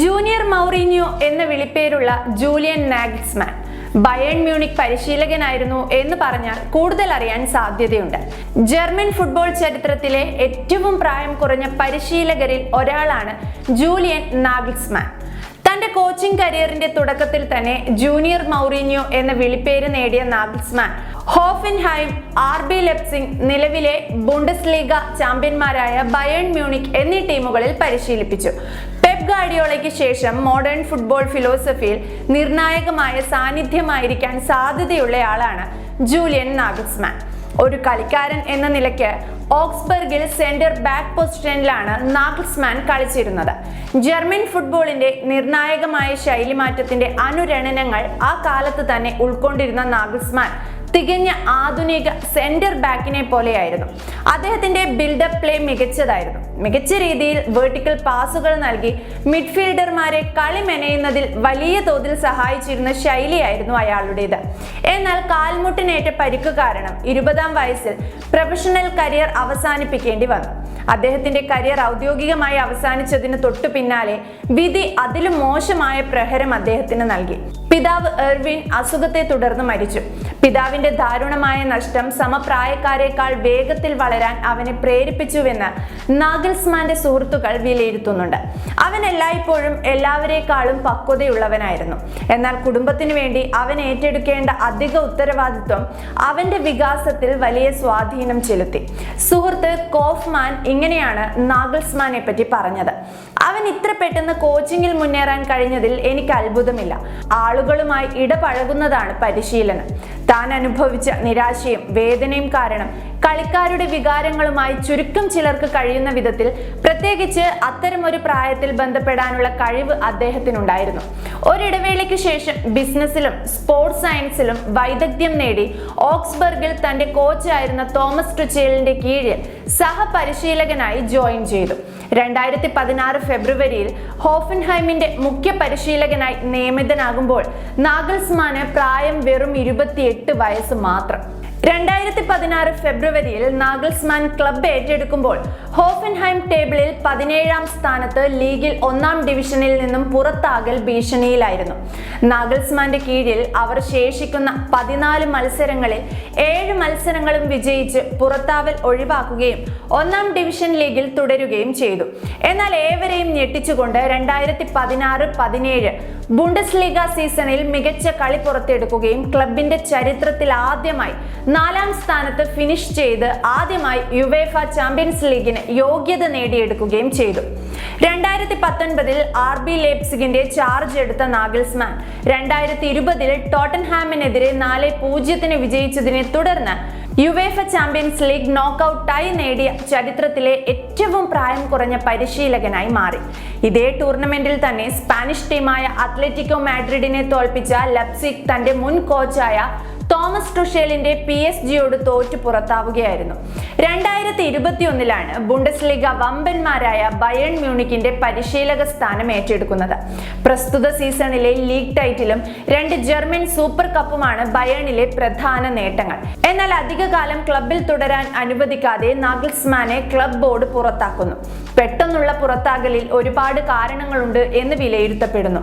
Junior Mourinho എന്ന വിളിപ്പേരുള്ള Julian Nagelsmann. Bayern Munich പരിശീലകനായിരുന്നു എന്ന് പറഞ്ഞാൽ കൂടുതൽ അറിയാൻ സാധ്യതയുണ്ട്. ജർമ്മൻ ഫുട്ബോൾ ചരിത്രത്തിലെ ഏറ്റവും പ്രായം കുറഞ്ഞ പരിശീലകരിൽ ഒരാളാണ് ജൂലിയൻ നാഗ്സ്മാൻ. തന്റെ കോച്ചിംഗ് കരിയറിന്റെ തുടക്കത്തിൽ തന്നെ ജൂനിയർ മൗറീനിയോ എന്ന വിളിപ്പേര് നേടിയ നാഗ്സ്മാൻ ഹോഫിൻഹൈം ആർ ബി ലെപ്സിംഗ് നിലവിലെ ബുണ്ടസ് ലീഗ ചാമ്പ്യന്മാരായ ബയൺ മ്യൂണിക് എന്നീ ടീമുകളിൽ പരിശീലിപ്പിച്ചു. പെപ് ഗാഡിയോളയ്ക്ക് ശേഷം മോഡേൺ ഫുട്ബോൾ ഫിലോസഫിയിൽ നിർണായകമായ സാന്നിധ്യമായിരിക്കാൻ സാധ്യതയുള്ളയാളാണ് ജൂലിയൻ നാഗസ്മാൻ. ഒരു കളിക്കാരൻ എന്ന നിലയ്ക്ക് ഓക്സ്ബർഗിൽ സെന്റർ ബാക്ക് പൊസിഷനിലാണ് നാഗസ്മാൻ കളിച്ചിരുന്നത്. ജർമ്മൻ ഫുട്ബോളിന്റെ നിർണായകമായ ശൈലിമാറ്റത്തിന്റെ അനുരണനങ്ങൾ ആ കാലത്ത് തന്നെ ഉൾക്കൊണ്ടിരുന്ന നാഗ്സ്മാൻ തികഞ്ഞ ആധുനിക സെന്റർ ബാക്കിനെ പോലെയായിരുന്നു. അദ്ദേഹത്തിന്റെ ബിൽഡപ്പ് പ്ലേ മികച്ചതായിരുന്നു. മികച്ച രീതിയിൽ വേർട്ടിക്കൽ പാസുകൾ നൽകി മിഡ്ഫീൽഡർമാരെ കളി മെനയുന്നതിൽ വലിയ തോതിൽ സഹായിച്ചിരുന്ന ശൈലിയായിരുന്നു അയാളുടേത്. എന്നാൽ കാൽമുട്ടിനേറ്റ പരിക്ക് കാരണം ഇരുപതാം വയസ്സിൽ പ്രൊഫഷണൽ കരിയർ അവസാനിപ്പിക്കേണ്ടി വന്നു. അദ്ദേഹത്തിന്റെ കരിയർ ഔദ്യോഗികമായി അവസാനിച്ചതിന് തൊട്ടു പിന്നാലെ വിധി അതിലും മോശമായ പ്രഹരം അദ്ദേഹത്തിന് നൽകി. പിതാവ് എർവിൻ അസുഖത്തെ തുടർന്ന് മരിച്ചു. പിതാവിന്റെ ദാരുണമായ നഷ്ടം സമപ്രായക്കാരെക്കാൾ വേഗത്തിൽ വളരാൻ അവനെ പ്രേരിപ്പിച്ചുവെന്ന് നാഗൽസ്മാന്റെ സുഹൃത്തുക്കൾ വിലയിരുത്തുന്നുണ്ട്. അവൻ എല്ലായ്പ്പോഴും എല്ലാവരെക്കാളും പക്വതയുള്ളവനായിരുന്നു. എന്നാൽ കുടുംബത്തിനു വേണ്ടി അവൻ ഏറ്റെടുക്കേണ്ട അധിക ഉത്തരവാദിത്വം അവന്റെ വികാസത്തിൽ വലിയ സ്വാധീനം ചെലുത്തി. സുഹൃത്ത് കോഫ്മാൻ ഇങ്ങനെയാണ് നാഗൽസ്മാനെ പറ്റി പറഞ്ഞത്. അവൻ ഇത്ര പെട്ടെന്ന് കോച്ചിങ്ങിൽ മുന്നേറാൻ കഴിഞ്ഞതിൽ എനിക്ക് അത്ഭുതമില്ല. ആളുകളുമായി ഇടപഴകുന്നതാണ് പരിശീലനം. താൻ അനുഭവിച്ച നിരാശയും വേദനയും കാരണം കളിക്കാരുടെ വികാരങ്ങളുമായി ചുരുക്കം ചിലർക്ക് കഴിയുന്ന വിധത്തിൽ പ്രത്യേകിച്ച് അത്തരമൊരു പ്രായത്തിൽ ബന്ധപ്പെടാനുള്ള കഴിവ് അദ്ദേഹത്തിനുണ്ടായിരുന്നു. ഒരിടവേളയ്ക്ക് ശേഷം ബിസിനസ്സിലും സ്പോർട്സ് സയൻസിലും വൈദഗ്ധ്യം നേടി ഓക്സ്ബർഗിൽ തന്റെ കോച്ചായിരുന്ന തോമസ് ടുച്ചേലിന്റെ കീഴിൽ സഹപരിശീലകനായി ജോയിൻ ചെയ്തു. രണ്ടായിരത്തി പതിനാറ് ഫെബ്രുവരിയിൽ ഹോഫൻഹൈമിന്റെ മുഖ്യ പരിശീലകനായി നിയമിതനാകുമ്പോൾ നാഗൽസ്മാന് പ്രായം വെറും ഇരുപത്തിയെട്ട് വയസ്സ് മാത്രം. രണ്ടായിരത്തി പതിനാറ് ഫെബ്രുവരിയിൽ നാഗൽസ്മാൻ ക്ലബ് ഏറ്റെടുക്കുമ്പോൾ ഹോഫൻഹൈം ടേബിളിൽ പതിനേഴാം സ്ഥാനത്ത് ലീഗിൽ ഒന്നാം ഡിവിഷനിൽ നിന്നും പുറത്താകൽ ഭീഷണിയിലായിരുന്നു. നാഗൽസ്മാന്റെ കീഴിൽ അവർ ശേഷിക്കുന്ന പതിനാല് മത്സരങ്ങളിൽ ഏഴ് മത്സരങ്ങളും വിജയിച്ച് പുറത്താവൽ ഒഴിവാക്കുകയും ഒന്നാം ഡിവിഷൻ ലീഗിൽ തുടരുകയും ചെയ്തു. എന്നാൽ ഏവരെയും ഞെട്ടിച്ചുകൊണ്ട് രണ്ടായിരത്തി പതിനാറ് പതിനേഴ് ബുണ്ടസ് ലീഗ സീസണിൽ മികച്ച കളി പുറത്തെടുക്കുകയും ക്ലബിന്റെ ചരിത്രത്തിൽ ആദ്യമായി നാലാം സ്ഥാനത്ത് ഫിനിഷ് ചെയ്ത് ആദ്യമായി യുവേഫ ചാമ്പ്യൻസ് ലീഗിന് യോഗ്യത നേടിയെടുക്കുകയും ചെയ്തു. രണ്ടായിരത്തി പത്തൊൻപതിൽ ആർ ബി ലേപ്സിഗിന്റെ ചാർജ് എടുത്ത നാഗൽസ്മാൻ രണ്ടായിരത്തി ഇരുപതിൽ ടോട്ടൻഹാമിനെതിരെ നാല് പൂജ്യത്തിന് വിജയിച്ചതിനെ തുടർന്ന് യുവേഫ ചാമ്പ്യൻസ് ലീഗ് നോക്കൌട്ടായി നേടിയ ചരിത്രത്തിലെ ഏറ്റവും പ്രായം കുറഞ്ഞ പരിശീലകനായി മാറി. ഇതേ ടൂർണമെന്റിൽ തന്നെ സ്പാനിഷ് ടീമായ അത്ലറ്റിക്കോ മാഡ്രിഡിനെ തോൽപ്പിച്ച ലപ്സിക് തന്റെ മുൻ കോച്ചായ ടുഷേലിന്റെ പി എസ് ജിയോട് തോറ്റു പുറത്താവുകയായിരുന്നു. രണ്ടായിരത്തി ഇരുപത്തിയൊന്നിലാണ് ബുണ്ടസ്ലിഗ വമ്പന്മാരായ ബയൺ മ്യൂണിക്കിന്റെ പരിശീലക സ്ഥാനം ഏറ്റെടുക്കുന്നത്. പ്രസ്തുത സീസണിലെ ലീഗ് ടൈറ്റിലും രണ്ട് ജർമ്മൻ സൂപ്പർ കപ്പുമാണ് ബയണിലെ പ്രധാന നേട്ടങ്ങൾ. എന്നാൽ അധികകാലം ക്ലബിൽ തുടരാൻ അനുവദിക്കാതെ നാഗൽസ്മാനെ ക്ലബ് ബോർഡ് പുറത്താക്കുന്നു. പെട്ടെന്നുള്ള പുറത്താകലിൽ ഒരുപാട് കാരണങ്ങളുണ്ട് എന്ന് വിലയിരുത്തപ്പെടുന്നു.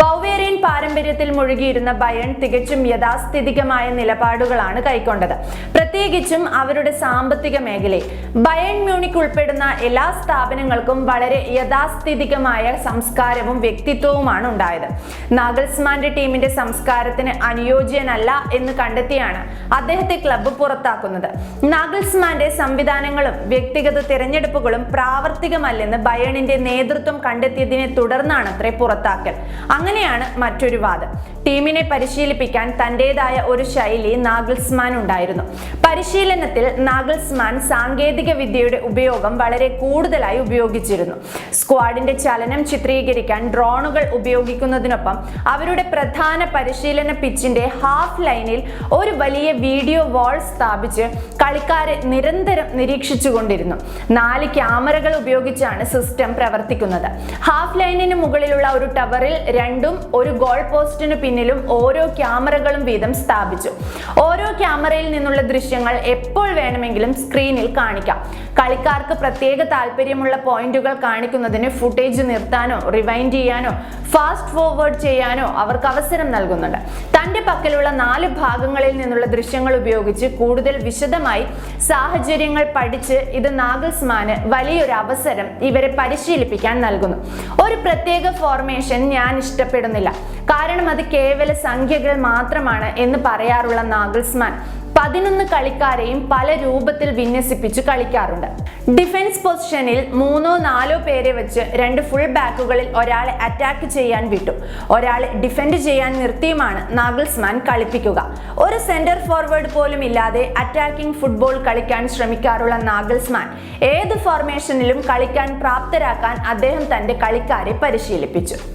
ബൗവേറിയൻ പാരമ്പര്യത്തിൽ മുഴുകിയിരുന്ന ബയൺ തികച്ചും യാഥാസ്ഥിതികമായ നിലപാടുകളാണ് കൈക്കൊണ്ടത്. പ്രത്യേകിച്ചും അവരുടെ സാമ്പത്തിക മേഖലയിൽ. ബയൺ മ്യൂണിക് ഉൾപ്പെടുന്ന എല്ലാ സ്ഥാപനങ്ങൾക്കും വളരെ യഥാസ്ഥിതികമായ സംസ്കാരവും വ്യക്തിത്വവുമാണ് ഉണ്ടായത്. നാഗൽസ്മാന്റെ ടീമിന്റെ സംസ്കാരത്തിന് അനുയോജ്യനല്ല എന്ന് കണ്ടെത്തിയാണ് അദ്ദേഹത്തെ ക്ലബ്ബ് പുറത്താക്കുന്നത്. നാഗൽസ്മാന്റെ സംവിധാനങ്ങളും വ്യക്തിഗത തിരഞ്ഞെടുപ്പുകളും പ്രാവർത്തികമല്ലെന്ന് ബയണിന്റെ നേതൃത്വം കണ്ടെത്തിയതിനെ തുടർന്നാണ് അത്രേ പുറത്താക്കൽ. അങ്ങനെയാണ് മറ്റൊരു വാദം. ടീമിനെ പരിശീലിപ്പിക്കാൻ തന്റേതായ ഒരു ശൈലി നാഗൽസ്മാൻ ഉണ്ടായിരുന്നു. പരിശീലനത്തിൽ നാഗൽസ്മാൻ സാങ്കേതിക വിദ്യയുടെ ഉപയോഗം വളരെ കൂടുതലായി ഉപയോഗിച്ചിരുന്നു. സ്ക്വാഡിന്റെ ചലനം ചിത്രീകരിക്കാൻ ഡ്രോണുകൾ ഉപയോഗിക്കുന്നതിനൊപ്പം അവരുടെ പ്രധാന പരിശീലന പിച്ചിന്റെ ഹാഫ് ലൈനിൽ ഒരു വലിയ വീഡിയോ വാൾ സ്ഥാപിച്ച് കളിക്കാരെ നിരന്തരം നിരീക്ഷിച്ചുകൊണ്ടിരുന്നു. നാല് ക്യാമറകൾ ഉപയോഗിച്ചാണ് സിസ്റ്റം പ്രവർത്തിക്കുന്നത്. ഹാഫ് ലൈനിന് മുകളിലുള്ള ഒരു ടവറിൽ രണ്ടും ഒരു ഗോൾ പോസ്റ്റിന് പിന്നിൽ പിന്നിലും ഓരോ ക്യാമറകളും വീതം സ്ഥാപിച്ചു. ഓരോ ക്യാമറയിൽ നിന്നുള്ള ദൃശ്യങ്ങൾ എപ്പോൾ വേണമെങ്കിലും സ്ക്രീനിൽ കാണിക്കാം. കളിക്കാർക്ക് പ്രത്യേക താല്പര്യമുള്ള പോയിന്റുകൾ കാണിക്കുന്നതിന് ഫുട്ടേജ് നിർത്താനോ റിവൈൻഡ് ചെയ്യാനോ ഫാസ്റ്റ് ഫോർവേഡ് ചെയ്യാനോ അവർക്ക് അവസരം നൽകുന്നുണ്ട്. തന്റെ പക്കലുള്ള നാല് ഭാഗങ്ങളിൽ നിന്നുള്ള ദൃശ്യങ്ങൾ ഉപയോഗിച്ച് കൂടുതൽ വിശദമായി സാഹചര്യങ്ങൾ പഠിച്ച് ഇത് നാഗൽസ്മാന് വലിയൊരു അവസരം ഇവരെ പരിശീലിപ്പിക്കാൻ നൽകുന്നു. ഒരു പ്രത്യേക ഫോർമേഷൻ ഞാൻ ഇഷ്ടപ്പെടുന്നില്ല. കാരണം അത് കേവല സംഖ്യകൾ മാത്രമാണ് എന്ന് പറയാറുള്ള നാഗൽസ്മാൻ പതിനൊന്ന് കളിക്കാരെയും പല രൂപത്തിൽ വിന്യസിപ്പിച്ച് കളിക്കാറുണ്ട്. ഡിഫൻസ് പൊസിഷനിൽ മൂന്നോ നാലോ പേരെ വെച്ച് രണ്ട് ഫുൾ ബാക്കുകളിൽ ഒരാളെ അറ്റാക്ക് ചെയ്യാൻ വിട്ടു. ഒരാളെ ഡിഫെൻഡ് ചെയ്യാൻ നിർത്തിയുമാണ് നാഗൽസ്മാൻ കളിപ്പിക്കുക. ഒരു സെന്റർ ഫോർവേഡ് പോലും ഇല്ലാതെ അറ്റാക്കിംഗ് ഫുട്ബോൾ കളിക്കാൻ ശ്രമിക്കാറുള്ള നാഗൽസ്മാൻ ഏത് ഫോർമേഷനിലും കളിക്കാൻ പ്രാപ്തരാക്കാൻ അദ്ദേഹം തന്റെ കളിക്കാരെ പരിശീലിപ്പിച്ചു.